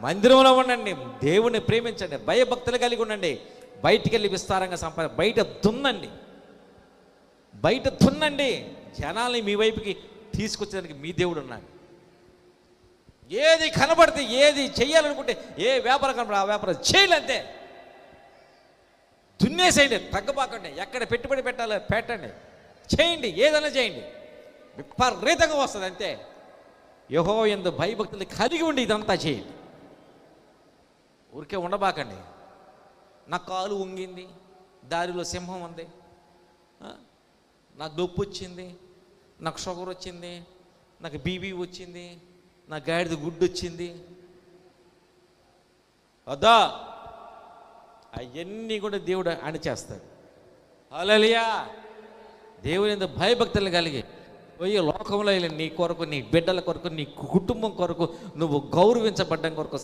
మందిరంలో ఉండండి దేవుణ్ణి ప్రేమించండి భయభక్తులు కలిగి ఉండండి. బయటికి వెళ్ళి విస్తారంగా సంపాద బయట దున్నండి. బయట దున్నండి. జనాల్ని మీ వైపుకి తీసుకొచ్చేదానికి మీ దేవుడు ఉన్నాడు. ఏది కనబడితే ఏది చేయాలనుకుంటే ఏ వ్యాపారం కనబడి ఆ వ్యాపారం చేయాలంతే దున్నేసేయండి తగ్గబాకండి. ఎక్కడ పెట్టుబడి పెట్టాలో పెట్టండి. చేయండి ఏదైనా చేయండి. విపరీతంగా వస్తుంది అంతే. యహో ఎందు భయభక్తులు కలిగి ఉండి ఇదంతా చేయండి. ఊరికే ఉండబాకండి. నా కాలు ఉంగింది దారిలో సింహం ఉంది. నాకు నొప్పి వచ్చింది నాకు షుగర్ వచ్చింది నాకు బీబీ వచ్చింది నా గాడిద గుడ్డు వచ్చింది. వద్దా అవన్నీ కూడా దేవుడు అణిచేస్తాడు అలలియా దేవుని ఎంత భయభక్తులు కలిగి పోయి లోకంలో నీ కొరకు నీ బిడ్డల కొరకు నీ కుటుంబం కొరకు నువ్వు గౌరవించబడ్డం కొరకు